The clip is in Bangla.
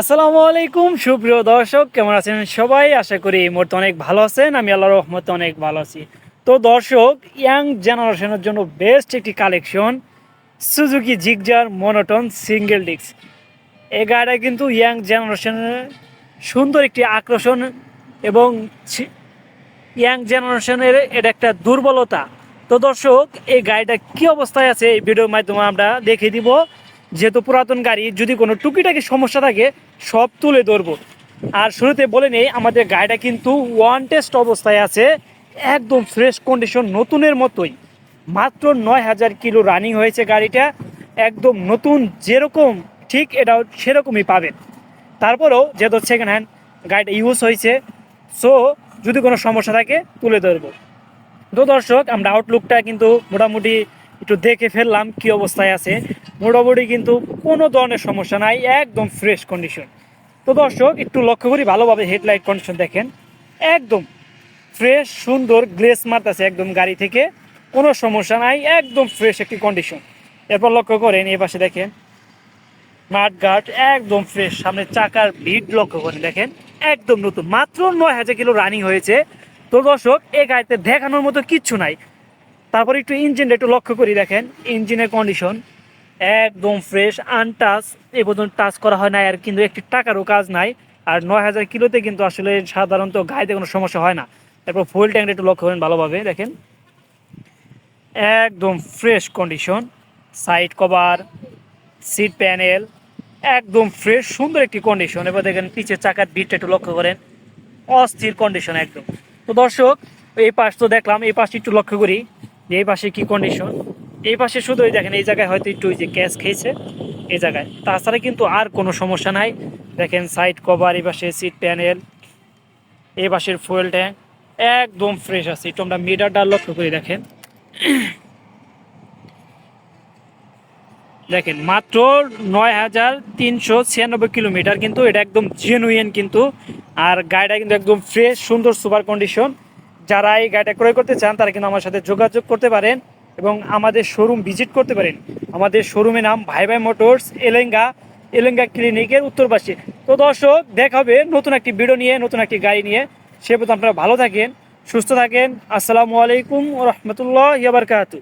আসসালামু আলাইকুম, সুপ্রিয় দর্শক, কেমন আছেন সবাই? আশা করি এই মুহূর্তে অনেক ভালো আছেন, আমি আল্লাহ রহমতে অনেক ভালো আছি। তো দর্শক, ইয়াং জেনারেশনের জন্য বেস্ট একটি collection Suzuki Gixxer monotone single disc এই গাড়িটা কিন্তু ইয়াং জেনারেশনের সুন্দর একটি আকর্ষণ এবং ইয়াং জেনারেশনের এটা একটা দুর্বলতা। তো দর্শক, এই গাড়িটা কি অবস্থায় আছে এই ভিডিওর মাধ্যমে আমরা দেখিয়ে দিব। যেহেতু পুরাতন গাড়ি, যদি কোনো টুকিটাকি সমস্যা থাকে, সব তুলে ধরবো। আর শুরুতে বলে নেই, আমাদের গাড়িটা কিন্তু ওয়ান টেস্ট অবস্থায় আছে, একদম ফ্রেশ কন্ডিশন নতুনের মতোই। মাত্র নয় হাজার কিলো রানিং হয়েছে গাড়িটা, একদম নতুন যেরকম, ঠিক এটাও সেরকমই পাবেন। তারপরেও যেহেতু সেকেন্ড হ্যান্ড গাড়িটা ইউজ হয়েছে সো যদি কোনো সমস্যা থাকে, তুলে ধরবো। তো দর্শক, আমরা আউটলুকটা কিন্তু মোটামুটি একটু দেখে ফেললাম কি অবস্থায় আছে। মোটামুটি কিন্তু কোনো ধরনের সমস্যা নাই, একদম ফ্রেশ কন্ডিশন তো দর্শক, একটু লক্ষ্য করি, ভালোভাবে হেডলাইট কন্ডিশন দেখেন। একদম ফ্রেশ সুন্দর গ্লেস মারতেছে একদম গাড়ি থেকে। কোনো সমস্যা নাই, একদম ফ্রেশ একটি কন্ডিশন এরপর লক্ষ্য করেন, এই পাশে দেখেন, মাঠ গার্ড একদম ফ্রেশ সামনে চাকার ভিড় লক্ষ্য করে দেখেন, একদম নতুন। মাত্র নয় হাজার কিলো রানিং হয়েছে। তো দর্শক এই গাড়িতে দেখানোর মতো কিচ্ছু নাই। তারপর একটু ইঞ্জিনটা একটু লক্ষ্য করি দেখেন ইঞ্জিনের কন্ডিশন একদম ফ্রেশ আনটাচ এ পর্যন্ত টাচ করা হয় না আর কিন্তু একটি টাকারও কাজ নাই। আর নয় হাজার কিলোতে কিন্তু আসলে সাধারণত গাড়িতে কোনো সমস্যা হয় না। তারপর ফুয়েল ট্যাঙ্কটা একটু লক্ষ্য করেন ভালোভাবে, দেখেন। একদম fresh condition side cover seat panel একদম ফ্রেশ সুন্দর একটি কন্ডিশন এবার দেখেন পিছের চাকার বিটটা একটু লক্ষ্য করেন, অস্থির কন্ডিশন একদম। তো দর্শক, এই পাশ তো দেখলাম, এই পাশটি একটু লক্ষ্য করি। এই পাশে কি কন্ডিশন এই পাশে শুধু ওই দেখেন, এই জায়গায় হয়তো একটু ওই যে ক্যাশ খেয়েছে, এই জায়গায়। তাছাড়া কিন্তু আর কোনো সমস্যা নাই। দেখেন সাইড কভার এই পাশে সিট প্যানেল এই পাশের ফুয়েল ট্যাঙ্ক একদম ফ্রেশ আছে। একটু আমরা মিটারটা লক্ষ্য করে, দেখেন। দেখেন, মাত্র নয় হাজার তিনশো ছিয়ানব্বই কিলোমিটার, কিন্তু এটা একদম জেনুইন কিন্তু, আর গাড়িটা কিন্তু একদম ফ্রেশ সুন্দর সুপার কন্ডিশন যারা এই গাড়িটা ক্রয় করতে চান, তারা কিন্তু আমার সাথে যোগাযোগ করতে পারেন এবং আমাদের শোরুম ভিজিট করতে পারেন। আমাদের শোরুমের নাম ভাই ভাই মোটরস, এলেঙ্গা এলেঙ্গা ক্লিনিকের উত্তর পাশে তো দর্শক, দেখা হবে নতুন একটি ভিডিও নিয়ে, নতুন একটি গাড়ি নিয়ে। সে পর্যন্ত আপনারা ভালো থাকেন, সুস্থ থাকেন। আসসালামু আলাইকুম রহমতুল্লাহ ইয়াবারকাতু